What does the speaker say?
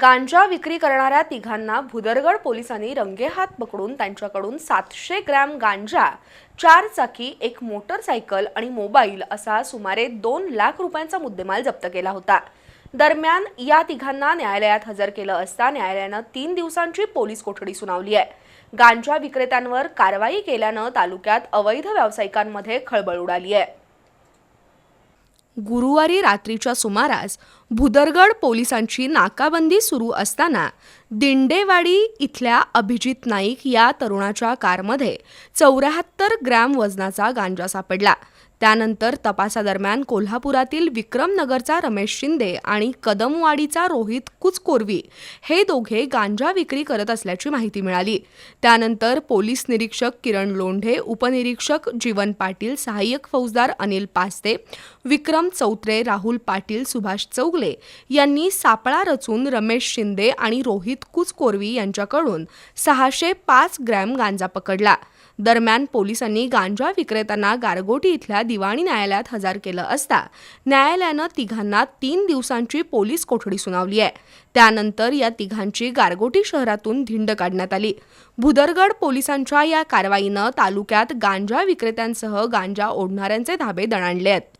गांजा विक्री करणाऱ्या तिघांना भुदरगड पोलिसांनी रंगेहात पकडून त्यांच्याकडून सातशे ग्रॅम गांजा चार चाकी एक मोटरसायकल आणि मोबाईल असा सुमारे दोन लाख रुपयांचा मुद्देमाल जप्त केला होता. दरम्यान या तिघांना न्यायालयात हजर केलं असता न्यायालयानं तीन दिवसांची पोलीस कोठडी सुनावली आहे. गांजा विक्रेत्यांवर कारवाई केल्यानं तालुक्यात अवैध व्यावसायिकांमध्ये खळबळ उडाली आहे. गुरुवारी रात्रीच्या सुमारास भुदरगड पोलिसांची नाकाबंदी सुरू असताना दिंडेवाडी इथल्या अभिजित नाईक या तरुणाच्या कारमध्ये चौऱ्याहत्तर ग्रॅम वजनाचा गांजा सापडला. त्यानंतर तपासादरम्यान कोल्हापुरातील विक्रमनगरचा रमेश शिंदे आणि कदमवाडीचा रोहित कुचकोरवी हे दोघे गांजा विक्री करत असल्याची माहिती मिळाली. त्यानंतर पोलीस निरीक्षक किरण लोंढे उपनिरीक्षक जीवन पाटील सहाय्यक फौजदार अनिल पास्ते विक्रम चौत्रे राहुल पाटील सुभाष चौगले यांनी सापळा रचून रमेश शिंदे आणि रोहित कुचकोरवी यांच्याकडून सहाशे पाच ग्रॅम गांजा पकडला. दरम्यान पोलिसांनी गांजा विक्रेत्यांना गारगोटी इथल्या दिवाणी न्यायालयात हजर केलं असता न्यायालयानं तिघांना तीन दिवसांची पोलीस कोठडी सुनावली आहे. त्यानंतर या तिघांची गारगोटी शहरातून धिंड काढण्यात आली. भुदरगड पोलिसांच्या या कारवाईनं तालुक्यात गांजा विक्रेत्यांसह गांजा ओढणाऱ्यांचे धाबे दणाणले आहेत.